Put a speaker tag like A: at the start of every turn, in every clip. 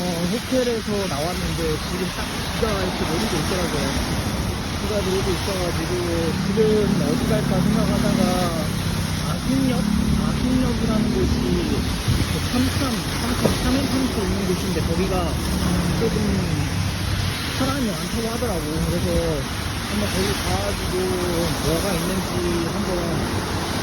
A: 호텔에서 나왔는데 지금 딱 비가 이렇게 내리고 있더라고요. 비가 내리고 있어가지고 지금 어디 갈까 생각하다가 아신역? 아신역이라는 곳이 그 삼삼, 삼삼, 삼행삼초 있는 곳인데 거기가 조금 사람이 많다고 하더라고. 그래서 한번 거기 가가지고 뭐가 있는지 한번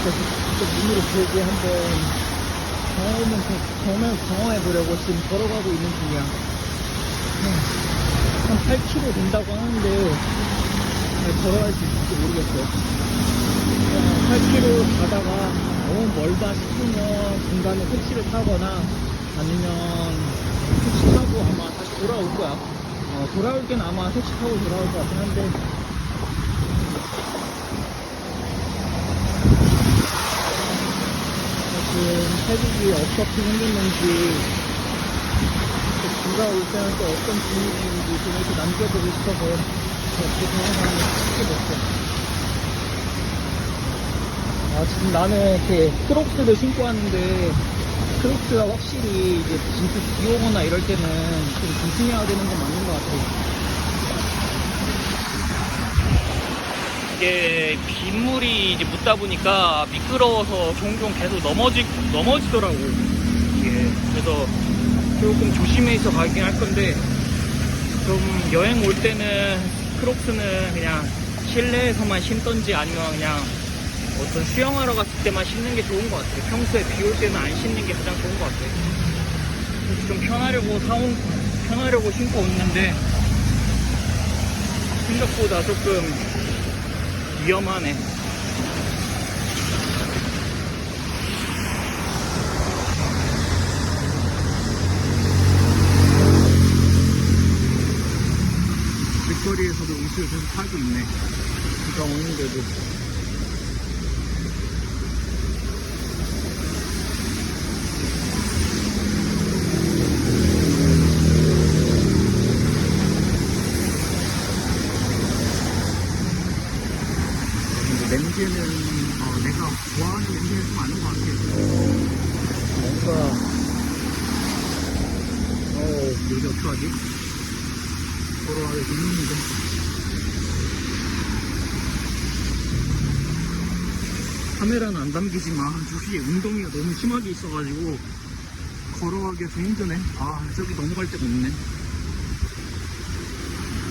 A: 직접, 직접 눈으로 보고 한번 경험은 경험 경험해 보려고 지금 걸어가고 있는 중이야. 한 8km 된다고 하는데 잘 걸어갈 수 있을지 모르겠어. 8km 가다가 너무 멀다 싶으면 중간에 택시를 타거나 아니면 택시 타고 아마 다시 돌아올 거야. 어, 돌아올 때는 아마 택시 타고 돌아올 것 같긴 한데 지금 태국이 어떻게 생겼는지 또 비가 올 때는 또 어떤 분위기인지 좀 이렇게 남겨보고 싶어서 이렇게 동영상을 찍게 됐어. 아, 지금 나는 이렇게 크록스를 신고 왔는데 크록스가 확실히 이제 진짜 비 오거나 이럴 때는 좀 조심해야 되는 건 맞는 것 같아.
B: 이게 빗물이 이제 묻다 보니까 미끄러워서 종종 계속 넘어지, 넘어지더라고. 이게. 그래서 조금 조심해서 가긴 할 건데, 좀 여행 올 때는 크록스는 그냥 실내에서만 신던지 아니면 그냥 어떤 수영하러 갔을 때만 신는 게 좋은 것 같아요. 평소에 비 올 때는 안 신는 게 가장 좋은 것 같아요. 그래서 좀 편하려고 사온, 편하려고 신고 왔는데, 생각보다 조금 위험하네. 길거리에서도 옷을 계속 팔고 있네. 비가 오는데도. 근데 냄새는 어, 좋아하는 냄새는 좀 아닌 것 같아.
A: 뭔가
B: 어, 여기 어떡하지? 걸어가기 힘든데. 카메라는 안 담기지만 저기에 웅덩이가 너무 심하게 있어가지고 걸어가기가 좀 힘드네. 아, 저기 넘어갈 데가 없네.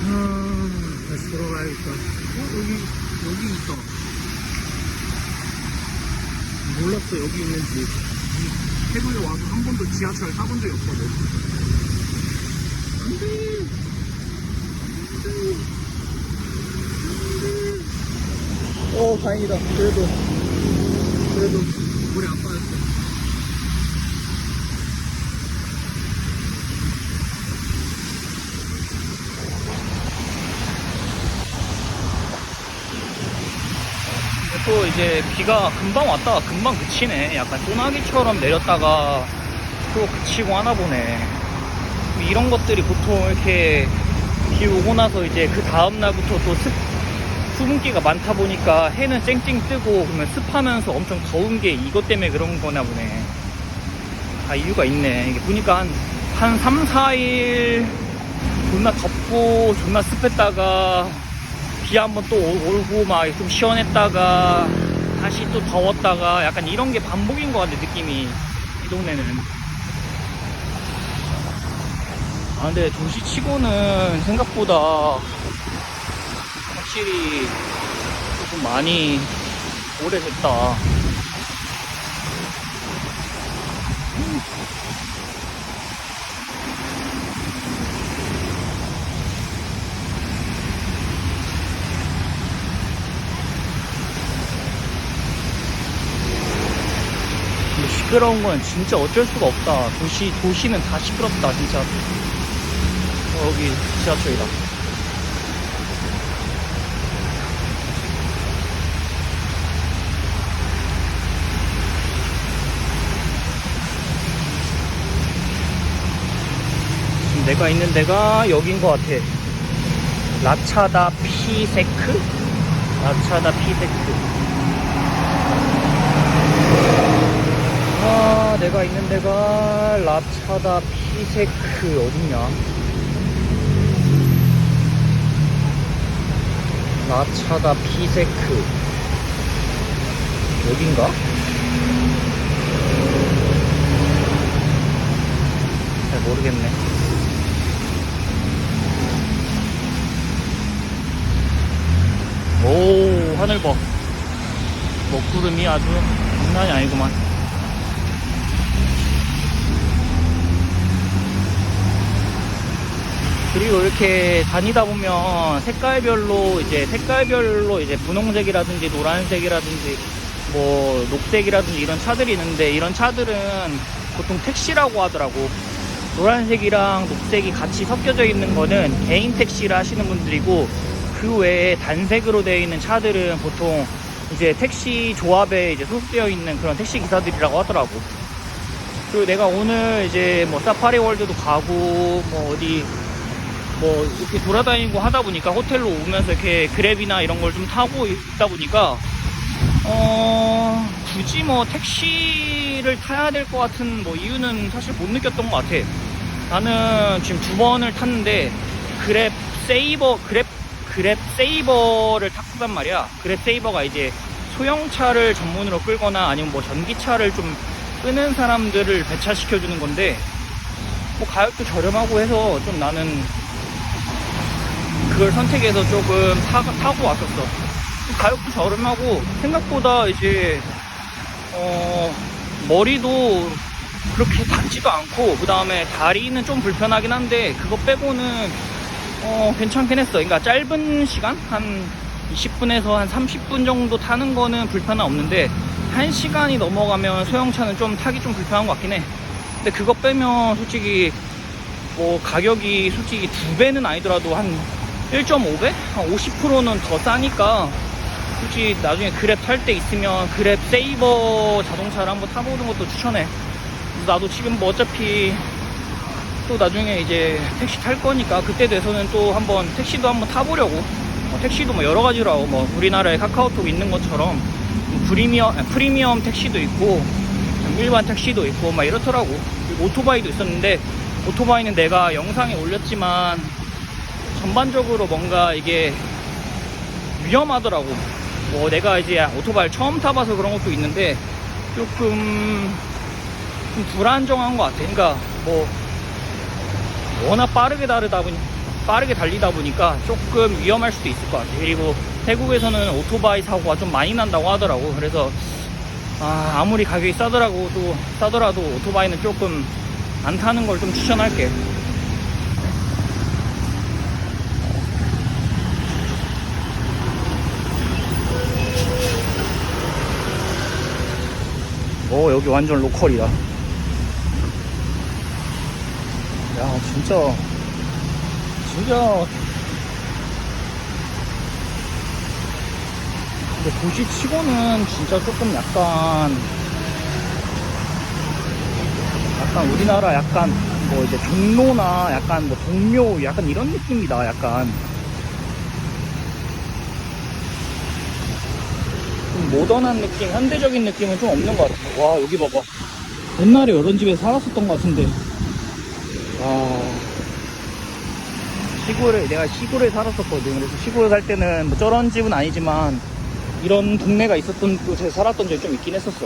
B: 아, 다시 돌아가야겠다. 어, 여기, 여기 있다. 몰랐어, 여기 있는지. 이 태국에 와서 한 번도 지하철 타본 적이 없거든. 안 돼! 안 돼!
A: 어 다행이다. 그래도
B: 그래도 안 빠졌어. 또 이제 비가 금방 왔다가 금방 그치네. 약간 소나기처럼 내렸다가 또 그치고 하나 보네. 이런 것들이 보통 이렇게 비 오고 나서 이제 그 다음날부터 또 습, 수분기가 많다 보니까 해는 쨍쨍 뜨고 그러면 습하면서 엄청 더운 게 이것 때문에 그런 거나 보네. 아, 이유가 있네. 이게 보니까 한, 한 3, 4일 존나 덥고 존나 습했다가 비 한번 또 오고 막 좀 시원했다가 다시 또 더웠다가 약간 이런 게 반복인 것 같아, 느낌이. 이 동네는. 아, 근데 도시치고는 생각보다 확실히 조금 많이 오래됐다. 근데 시끄러운 건 진짜 어쩔 수가 없다. 도시, 도시는 다 시끄럽다, 진짜. 어, 여기 지하철이다. 지금 내가 있는 데가 여긴 것 같아. 라차다 피세크? 라차다 피세크. 아, 내가 있는 데가 라차다 피세크 어딨냐? 라차다 피세크 여긴가? 잘 모르겠네. 오 하늘 봐. 먹구름이 아주 장난이 아니구만. 그리고 이렇게 다니다 보면 색깔별로 이제 색깔별로 이제 분홍색이라든지 노란색이라든지 뭐 녹색이라든지 이런 차들이 있는데 이런 차들은 보통 택시라고 하더라고. 노란색이랑 녹색이 같이 섞여져 있는 거는 개인 택시를 하시는 분들이고 그 외에 단색으로 되어 있는 차들은 보통 이제 택시 조합에 이제 소속되어 있는 그런 택시 기사들이라고 하더라고. 그리고 내가 오늘 이제 뭐 사파리 월드도 가고 뭐 어디 뭐 이렇게 돌아다니고 하다 보니까 호텔로 오면서 이렇게 그랩이나 이런 걸 좀 타고 있다 보니까 어 굳이 뭐 택시를 타야 될 것 같은 뭐 이유는 사실 못 느꼈던 것 같아. 나는 지금 두 번을 탔는데 그랩 세이버 그랩 그랩 세이버를 탔단 말이야. 그랩 세이버가 이제 소형차를 전문으로 끌거나 아니면 뭐 전기차를 좀 끄는 사람들을 배차시켜 주는 건데 뭐 가격도 저렴하고 해서 좀 나는 그걸 선택해서 조금 타, 타고 왔었어. 가격도 저렴하고 생각보다 이제 어 머리도 그렇게 닿지도 않고 그 다음에 다리는 좀 불편하긴 한데 그거 빼고는 어 괜찮긴 했어. 그러니까 짧은 시간 한 20분에서 한 30분 정도 타는 거는 불편함 없는데 1시간이 넘어가면 소형차는 좀 타기 좀 불편한 것 같긴 해. 근데 그거 빼면 솔직히 뭐 가격이 솔직히 두 배는 아니더라도 한 1.5배? 한 50%는 더 싸니까 솔직히 나중에 그랩 탈 때 있으면 그랩 세이버 자동차를 한번 타보는 것도 추천해. 나도 지금 뭐 어차피 또 나중에 이제 택시 탈 거니까 그때 돼서는 또 한번 택시도 한번 타보려고. 뭐 택시도 뭐 여러 가지로 뭐 우리나라에 카카오톡 있는 것처럼 뭐 프리미엄, 아니, 프리미엄 택시도 있고 일반 택시도 있고 막 이렇더라고. 오토바이도 있었는데 오토바이는 내가 영상에 올렸지만 전반적으로 뭔가 이게 위험하더라고. 뭐 내가 이제 오토바이를 처음 타봐서 그런 것도 있는데 조금 좀 불안정한 것 같아. 그러니까 뭐 워낙 빠르게 다르다 보니 빠르게 달리다 보니까 조금 위험할 수도 있을 것 같아. 그리고 태국에서는 오토바이 사고가 좀 많이 난다고 하더라고. 그래서 아, 아무리 가격이 싸더라고 또 싸더라도 오토바이는 조금 안 타는 걸 좀 추천할게. 오 여기 완전 로컬이다 야 진짜. 진짜. 근데 도시 치고는 진짜 조금 약간 약간 우리나라 약간 뭐 이제 종로나 약간 뭐 동묘 약간 이런 느낌이다 약간 좀 모던한 느낌, 현대적인 느낌은 좀 없는 것 같아. 와, 여기 봐봐. 옛날에 이런 집에 살았었던 것 같은데. 와. 시골에, 내가 시골에 살았었거든. 그래서 시골에 살 때는 뭐 저런 집은 아니지만 이런 동네가 있었던 곳에 살았던 적이 좀 있긴 했었어.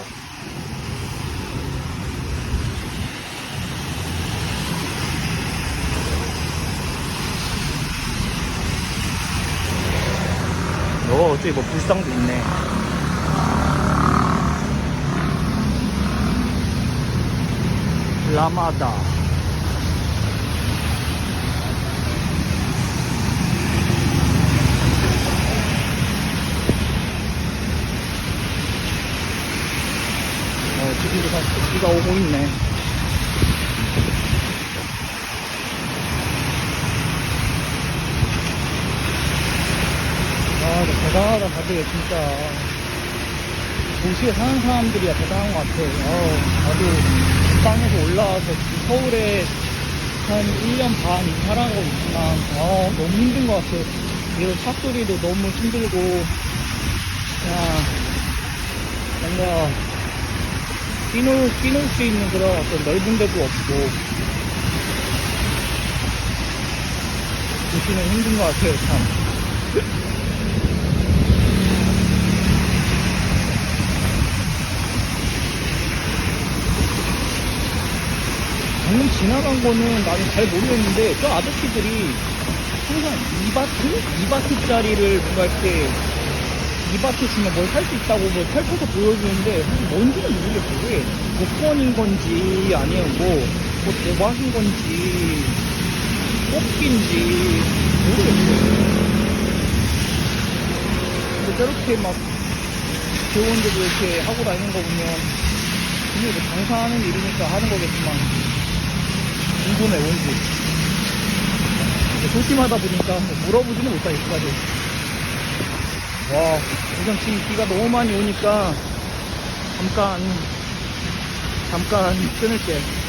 B: 어, 저기 뭐 불상도 있네. 라마다 어, 지금도 다 비가 오고 있네. 아, 대단하다, 다들 진짜. 도시에 사는 사람들이 약간 대단한 것 같아. 어, 나도 땅에서 올라와서 서울에 한 1년 반 살아가고 있지만, 어, 너무 힘든 것 같아. 그리고 차 소리도 너무 힘들고, 야, 뭔가, 끼놀, 끼놀 수 있는 그런 어떤 넓은 데도 없고,
A: 도시는 힘든 것 같아요, 참. 방금 지나간 거는 나는 잘 모르겠는데, 저 아저씨들이 항상 2바트? 2바트짜리를 뭔가 이렇게 2바트 주면 뭘 살 수 있다고 뭐 펼쳐서 보여주는데, 사실 뭔지는 모르겠어요. 그게 복권인 건지, 아니면 뭐, 뭐 도박인 건지, 뽑기인지, 모르겠어요. 근데 저렇게 막, 교원들도 이렇게 하고 다니는 거 보면, 이게 뭐 장사하는 일이니까 하는 거겠지만, 뭔지. 근데 소심하다 보니까 뭐 물어보지는 못하겠어가지고. 와, 우선 지금 비가 너무 많이 오니까, 잠깐, 잠깐 끊을게.